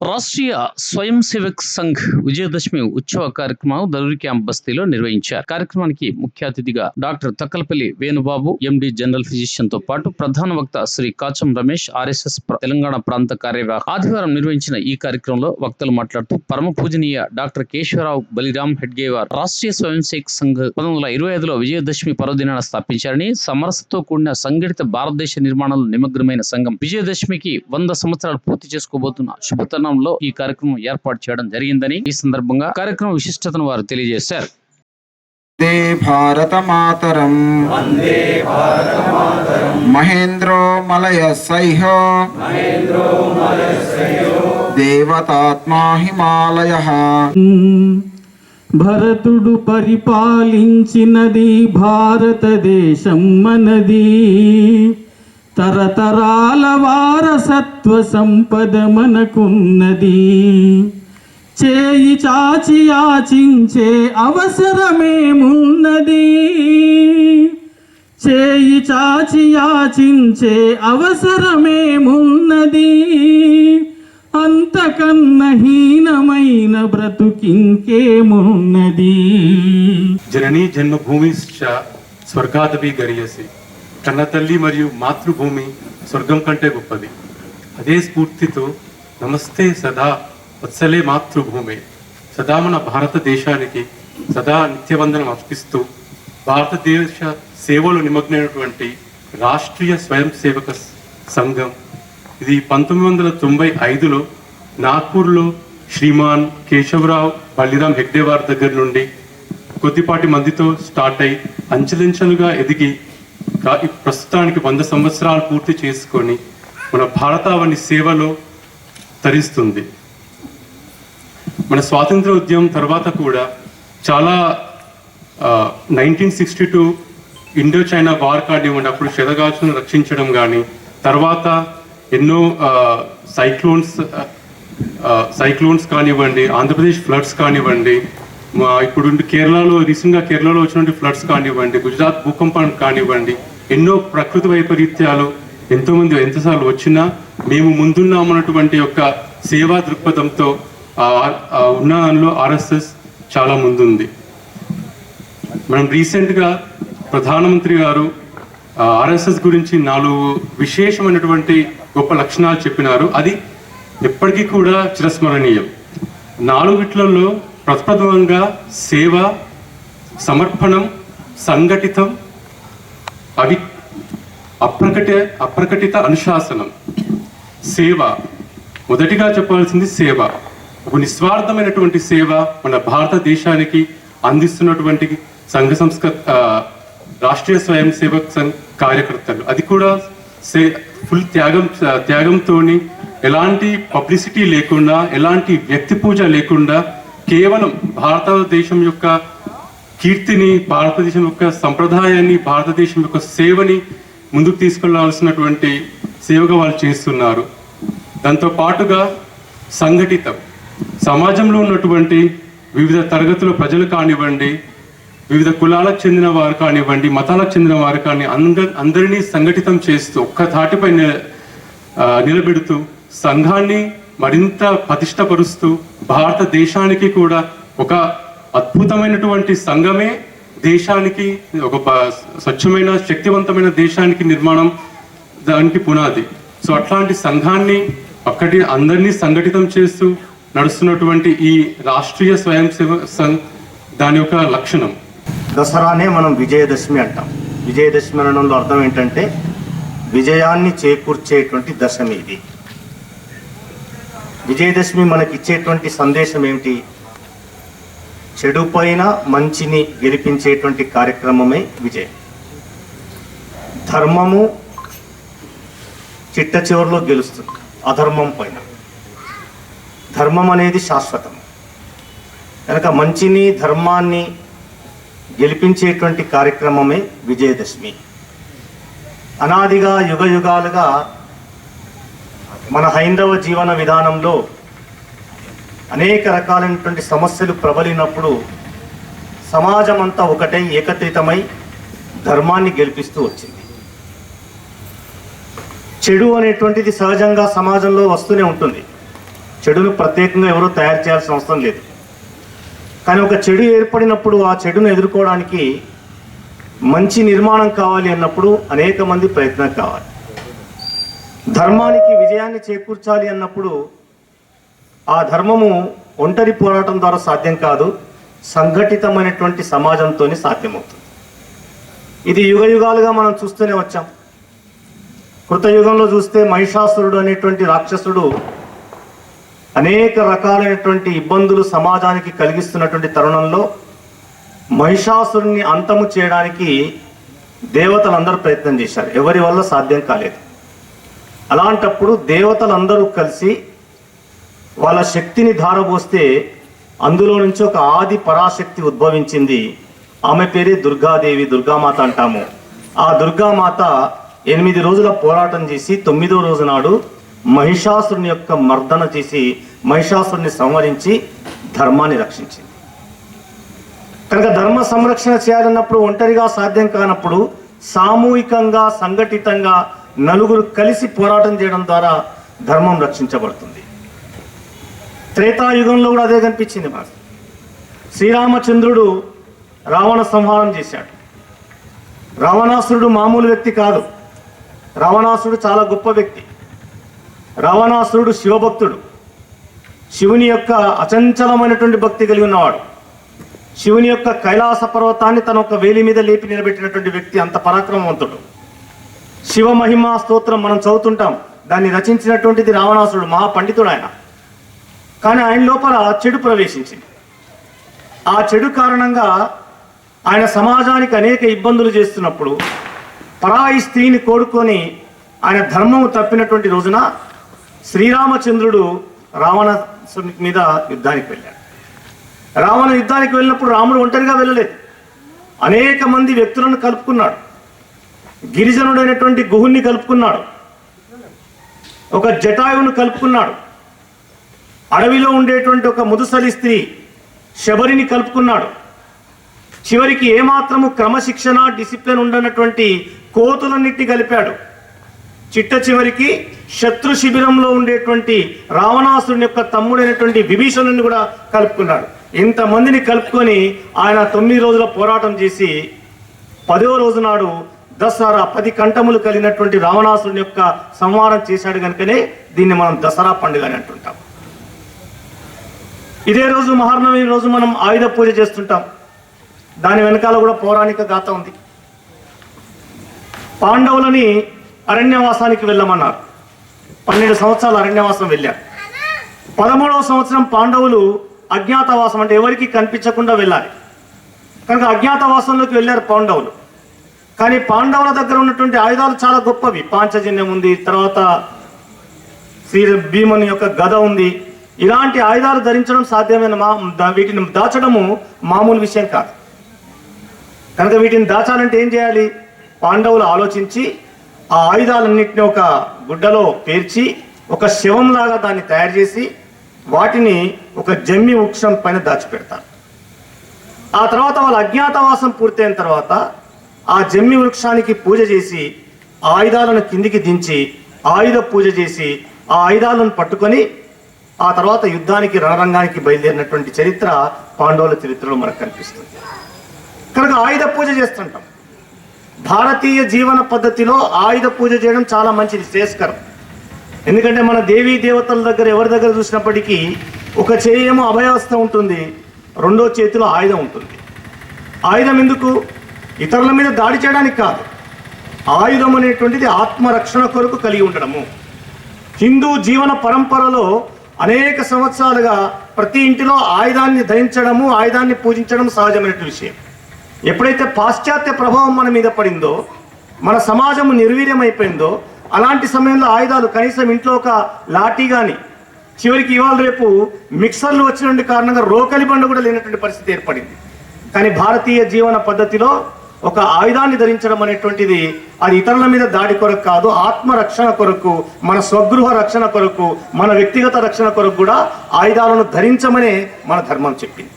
రాష్ట్రీయ స్వయం సేవక్ సంఘ్ విజయదశమి ఉత్సవ కార్యక్రమం దరూరి క్యాంప్ బస్తీలో నిర్వహించారు. కార్యక్రమానికి ముఖ్య అతిథిగా doctor Takkalapalli Venubabu MD general ఫిజిషియన్తో పాటు ప్రధాన వక్త శ్రీ కాచం రమేష్ ఆర్ఎస్ఎస్ తెలంగాణ ప్రాంత కార్యవాహ ఆదివారం నిర్వహించిన ఈ కార్యక్రమంలో వక్తలు మాట్లాడుతూ పరమ పూజనీయ డాక్టర్ కేశవరావు బలిరామ్ హెడ్గేవార్ రాష్ట్రీయ స్వయం సేవక్ సంఘ్ పంతొమ్మిది వందల ఇరవై ఐదులో విజయదశమి పర్వదినాన్ని స్థాపించారని సమరసతో కూడిన సంఘటిత భారతదేశ నిర్మాణంలో నిమగ్నమైన సంఘం విజయదశమికి వంద సంవత్సరాలు పూర్తి చేసుకోబోతున్న శుభతరుణంలో ఈ కార్యక్రమం ఏర్పాటు చేయడం జరిగిందని ఈ సందర్భంగా కార్యక్రమం విశిష్టతను వారు తెలియజేశారు. వందే భారతమాతరం. మహేంద్రో మలయ సైహ. దేవతాత్మా హిమాలయ. భరతుడు పరిపాలించినది భారతదేశం మనది. తరతరాల వారసత్వ సంపద మనకున్నది. చేయి చాచి యాచించే అవసరమేమున్నది? చేయి చాచి యాచించే అవసరమేమున్నది? అంతకన్న హీనమైన బ్రతుకింకేమున్నది? జననీ జన్మభూమిశ్చ స్వర్గాదపి గరియసి. కన్నతల్లి మరియు మాతృభూమి స్వర్గం కంటే గొప్పది. అదే స్ఫూర్తితో నమస్తే సదా వత్సలే మాతృభూమి. సదా మన భారతదేశానికి సదా నిత్యవందనం అర్పిస్తూ భారతదేశ సేవలో నిమగ్నమైనటువంటి రాష్ట్రీయ స్వయం సేవక సంఘం ఇది పంతొమ్మిది వందల తొంభై ఐదులో నాగ్పూర్లో శ్రీమాన్ కేశవరావు బలిరామ్ హెగ్డేవార్ దగ్గర నుండి కొద్దిపాటి మందితో స్టార్ట్ అయి అంచెలంచెలుగా ఎదిగి ప్రస్తుతానికి వంద సంవత్సరాలు పూర్తి చేసుకొని మన భారతావని సేవలో తరిస్తుంది. మన స్వాతంత్ర ఉద్యమం తర్వాత కూడా చాలా nineteen sixty two Indo China war కానివ్వండి అప్పుడు శతగాచులను రక్షించడం కానీ తర్వాత ఎన్నో సైక్లోన్స్ సైక్లోన్స్ కానివ్వండి ఆంధ్రప్రదేశ్ ఫ్లడ్స్ కానివ్వండి ఇప్పుడు కేరళలో రీసెంట్గా కేరళలో వచ్చినటువంటి ఫ్లడ్స్ కానివ్వండి గుజరాత్ భూకంపం కానివ్వండి ఎన్నో ప్రకృతి వైపరీత్యాలు ఎంతోమంది ఎంతసార్లు వచ్చినా మేము ముందున్నామన్నటువంటి యొక్క సేవా దృక్పథంతో ఉన్న దానిలో ఆర్ఎస్ఎస్ చాలా ముందుంది. మనం రీసెంట్గా ప్రధానమంత్రి గారు ఆర్ఎస్ఎస్ గురించి నాలుగు విశేషమైనటువంటి గొప్ప లక్షణాలు చెప్పినారు. అది ఎప్పటికీ కూడా చిరస్మరణీయం. నాలుగిట్లలో ప్రప్రథమంగా సేవ సమర్పణం సంఘటితం అవి అప్రకట అప్రకటిత అనుశాసనం. సేవ. మొదటిగా చెప్పాల్సింది సేవ. ఒక నిస్వార్థమైనటువంటి సేవ మన భారతదేశానికి అందిస్తున్నటువంటి సంఘ సంస్క రాష్ట్రీయ స్వయం సేవక్ సంఘ్ కార్యకర్తలు. అది కూడా సే ఫుల్ త్యాగం త్యాగంతోని ఎలాంటి పబ్లిసిటీ లేకుండా ఎలాంటి వ్యక్తి పూజ లేకుండా కేవలం భారతదేశం యొక్క కీర్తిని భారతదేశం యొక్క సంప్రదాయాన్ని భారతదేశం యొక్క సేవని ముందుకు తీసుకెళ్ళాల్సినటువంటి సేవగా వాళ్ళు చేస్తున్నారు. దాంతో పాటుగా సంఘటితం. సమాజంలో ఉన్నటువంటి వివిధ తరగతుల ప్రజలు కానివ్వండి వివిధ కులాలకు చెందిన వారు కానివ్వండి మతాలకు చెందిన వారు కానీ అందరి అందరినీ సంఘటితం చేస్తూ ఒక్క ధాటిపై నిలబెడుతూ సంఘాన్ని మరింత పటిష్టపరుస్తూ భారతదేశానికి కూడా ఒక అద్భుతమైనటువంటి సంఘమే దేశానికి ఒక ప- స్వచ్ఛమైన శక్తివంతమైన దేశానికి నిర్మాణం దానికి పునాది. సో అట్లాంటి సంఘాన్ని ఒక్కటి అందరినీ సంఘటితం చేస్తూ నడుస్తున్నటువంటి ఈ రాష్ట్రీయ స్వయం సేవ సంఘ్ దాని యొక్క లక్షణం. దసరానే మనం విజయదశమి అంటాం. విజయదశమి అనడంలో అర్థం ఏంటంటే విజయాన్ని చేకూర్చేటువంటి దశమి ఇది. విజయదశమి మనకి ఇచ్చేటువంటి సందేశం ఏమిటి? చెడు పైన మంచిని గెలిపించేటువంటి కార్యక్రమమే విజయం. ధర్మము చిట్ట చివరిలో గెలుస్తుంది అధర్మం పైన. ధర్మం అనేది శాశ్వతం. కనుక మంచిని ధర్మాన్ని గెలిపించేటువంటి కార్యక్రమమే విజయదశమి. అనాదిగా యుగ యుగాలుగా మన హైందవ జీవన విధానంలో అనేక రకాలైనటువంటి సమస్యలు ప్రబలినప్పుడు సమాజం అంతా ఒకటై ఏకత్రితమై ధర్మాన్ని గెలిపిస్తూ వచ్చింది. చెడు అనేటువంటిది సహజంగా సమాజంలో వస్తూనే ఉంటుంది. చెడును ప్రత్యేకంగా ఎవరూ తయారు చేయాల్సిన అవసరం లేదు. కానీ ఒక చెడు ఏర్పడినప్పుడు ఆ చెడును ఎదుర్కోవడానికి మంచి నిర్మాణం కావాలి అన్నప్పుడు అనేక మంది ప్రయత్నం కావాలి. ధర్మానికి విజయాన్ని చేకూర్చాలి అన్నప్పుడు ఆ ధర్మము ఒంటరి పోరాటం ద్వారా సాధ్యం కాదు సంఘటితమైనటువంటి సమాజంతోనే సాధ్యమవుతుంది. ఇది యుగ యుగాలుగా మనం చూస్తూనే వచ్చాం. కృతయుగంలో చూస్తే మహిషాసురుడు అనేటువంటి రాక్షసుడు అనేక రకాలైనటువంటి ఇబ్బందులు సమాజానికి కలిగిస్తున్నటువంటి తరుణంలో మహిషాసురుణ్ణి అంతము చేయడానికి దేవతలందరూ ప్రయత్నం చేశారు. ఎవరి వల్ల సాధ్యం కాలేదు. అలాంటప్పుడు దేవతలందరూ కలిసి వాళ్ళ శక్తిని ధారబోస్తే అందులో నుంచి ఒక ఆది పరాశక్తి ఉద్భవించింది. ఆమె పేరే దుర్గాదేవి దుర్గామాత అంటాము. ఆ దుర్గామాత ఎనిమిది రోజుల పోరాటం చేసి తొమ్మిదో రోజు నాడు మహిషాసురుని యొక్క మర్దన చేసి మహిషాసురుని సంహరించి ధర్మాన్ని రక్షించింది. కనుక ధర్మ సంరక్షణ చేయాలన్నప్పుడు ఒంటరిగా సాధ్యం కానప్పుడు సామూహికంగా సంఘటితంగా నలుగురు కలిసి పోరాటం చేయడం ద్వారా ధర్మం రక్షించబడుతుంది. త్రేతాయుగంలో కూడా అదే కనిపించింది భాష శ్రీరామచంద్రుడు రావణ సంహారం చేశాడు. రావణాసురుడు మామూలు వ్యక్తి కాదు. రావణాసురుడు చాలా గొప్ప వ్యక్తి. రావణాసురుడు శివభక్తుడు. శివుని యొక్క అచంచలమైనటువంటి భక్తి కలిగి ఉన్నవాడు. శివుని యొక్క కైలాస పర్వతాన్ని తన ఒక వేలి మీద లేపి నిలబెట్టినటువంటి వ్యక్తి అంత పరాక్రమవంతుడు. శివ మహిమా స్తోత్రం మనం చదువుతుంటాం. దాన్ని రచించినటువంటిది రావణాసురుడు మహాపండితుడు ఆయన కానీ ఆయన లోపల చెడు ప్రవేశించింది. ఆ చెడు కారణంగా ఆయన సమాజానికి అనేక ఇబ్బందులు చేస్తున్నప్పుడు పరాయి స్త్రీని కోడుకొని ఆయన ధర్మము తప్పినటువంటి రోజున శ్రీరామచంద్రుడు రావణాసుని మీద యుద్ధానికి వెళ్ళాడు. రావణ యుద్ధానికి వెళ్ళినప్పుడు రాముడు ఒంటరిగా వెళ్ళలేదు. అనేక మంది వ్యక్తులను కలుపుకున్నాడు. గిరిజనుడైనటువంటి గుహుణ్ణి కలుపుకున్నాడు. ఒక జటాయువును కలుపుకున్నాడు. అడవిలో ఉండేటువంటి ఒక ముదుసలి స్త్రీ శబరిని కలుపుకున్నాడు. చివరికి ఏమాత్రము క్రమశిక్షణ డిసిప్లిన్ ఉండనటువంటి కోతులన్నిటిని కలిపాడు. చిట్ట చివరికి శత్రు శిబిరంలో ఉండేటువంటి రావణాసురుని యొక్క తమ్ముడైనటువంటి విభీషణుని కూడా కలుపుకున్నాడు. ఇంతమందిని కలుపుకొని ఆయన తొమ్మిది రోజుల పోరాటం చేసి పదో రోజు నాడు దసరా పది కంఠములు కలిగినటువంటి రావణాసురుని యొక్క సంహారం చేశాడు కనుకనే దీన్ని మనం దసరా పండుగ అని అంటుంటాం. ఇదే రోజు మహానవమి రోజు మనం ఆయుధ పూజ చేస్తుంటాం. దాని వెనకాల కూడా పౌరాణిక గాథ ఉంది. పాండవులని అరణ్యవాసానికి వెళ్ళమన్నారు. పన్నెండు సంవత్సరాలు అరణ్యవాసం వెళ్ళారు. పదమూడవ సంవత్సరం పాండవులు అజ్ఞాతవాసం అంటే ఎవరికి కనిపించకుండా వెళ్ళాలి. కనుక అజ్ఞాతవాసంలోకి వెళ్ళారు పాండవులు. కానీ పాండవుల దగ్గర ఉన్నటువంటి ఆయుధాలు చాలా గొప్పవి. పాంచజన్యం ఉంది తర్వాత శ్రీ భీముని యొక్క గద ఉంది. ఇలాంటి ఆయుధాలు ధరించడం సాధ్యమైన మా వీటిని దాచడము మామూలు విషయం కాదు. కనుక వీటిని దాచాలంటే ఏం చేయాలి? పాండవులు ఆలోచించి ఆ ఆయుధాలన్నింటినీ ఒక గుడ్డలో పేర్చి ఒక శవంలాగా దాన్ని తయారు చేసి వాటిని ఒక జమ్మి వృక్షం పైన దాచిపెడతారు. ఆ తర్వాత వాళ్ళ అజ్ఞాతవాసం పూర్తయిన తర్వాత ఆ జమ్మి వృక్షానికి పూజ చేసి ఆయుధాలను కిందికి దించి ఆయుధ పూజ చేసి ఆ ఆయుధాలను పట్టుకొని ఆ తర్వాత యుద్ధానికి రణరంగానికి బయలుదేరినటువంటి చరిత్ర పాండవుల చరిత్రలో మనకు కనిపిస్తుంది. కనుక ఆయుధ పూజ చేస్తుంటాం. భారతీయ జీవన పద్ధతిలో ఆయుధ పూజ చేయడం చాలా మంచిది శ్రేయస్కరం. ఎందుకంటే మన దేవీ దేవతల దగ్గర ఎవరి దగ్గర చూసినప్పటికీ ఒక చేయేమో అభయవస్థ ఉంటుంది రెండో చేతిలో ఆయుధం ఉంటుంది. ఆయుధం ఎందుకు? ఇతరుల మీద దాడి చేయడానికి కాదు ఆయుధం అనేటువంటిది ఆత్మరక్షణ కొరకు కలిగి ఉండడము. హిందూ జీవన పరంపరలో అనేక సంవత్సరాలుగా ప్రతి ఇంటిలో ఆయుధాన్ని ధరించడము ఆయుధాన్ని పూజించడం సహజమైన విషయం. ఎప్పుడైతే పాశ్చాత్య ప్రభావం మన మీద పడిందో మన సమాజం నిర్వీర్యమైపోయిందో అలాంటి సమయంలో ఆయుధాలు కనీసం ఇంట్లో ఒక లాఠీ కానీ చివరికి ఇవాళ రేపు మిక్సర్లు వచ్చినటువంటి కారణంగా రోకలి బండ కూడా లేనటువంటి పరిస్థితి ఏర్పడింది. కానీ భారతీయ జీవన పద్ధతిలో ఒక ఆయుధాన్ని ధరించడం అనేటువంటిది అది ఇతరుల మీద దాడి కొరకు కాదు ఆత్మ రక్షణ కొరకు మన స్వగృహ రక్షణ కొరకు మన వ్యక్తిగత రక్షణ కొరకు కూడా ఆయుధాలను ధరించమనే మన ధర్మం చెప్పింది.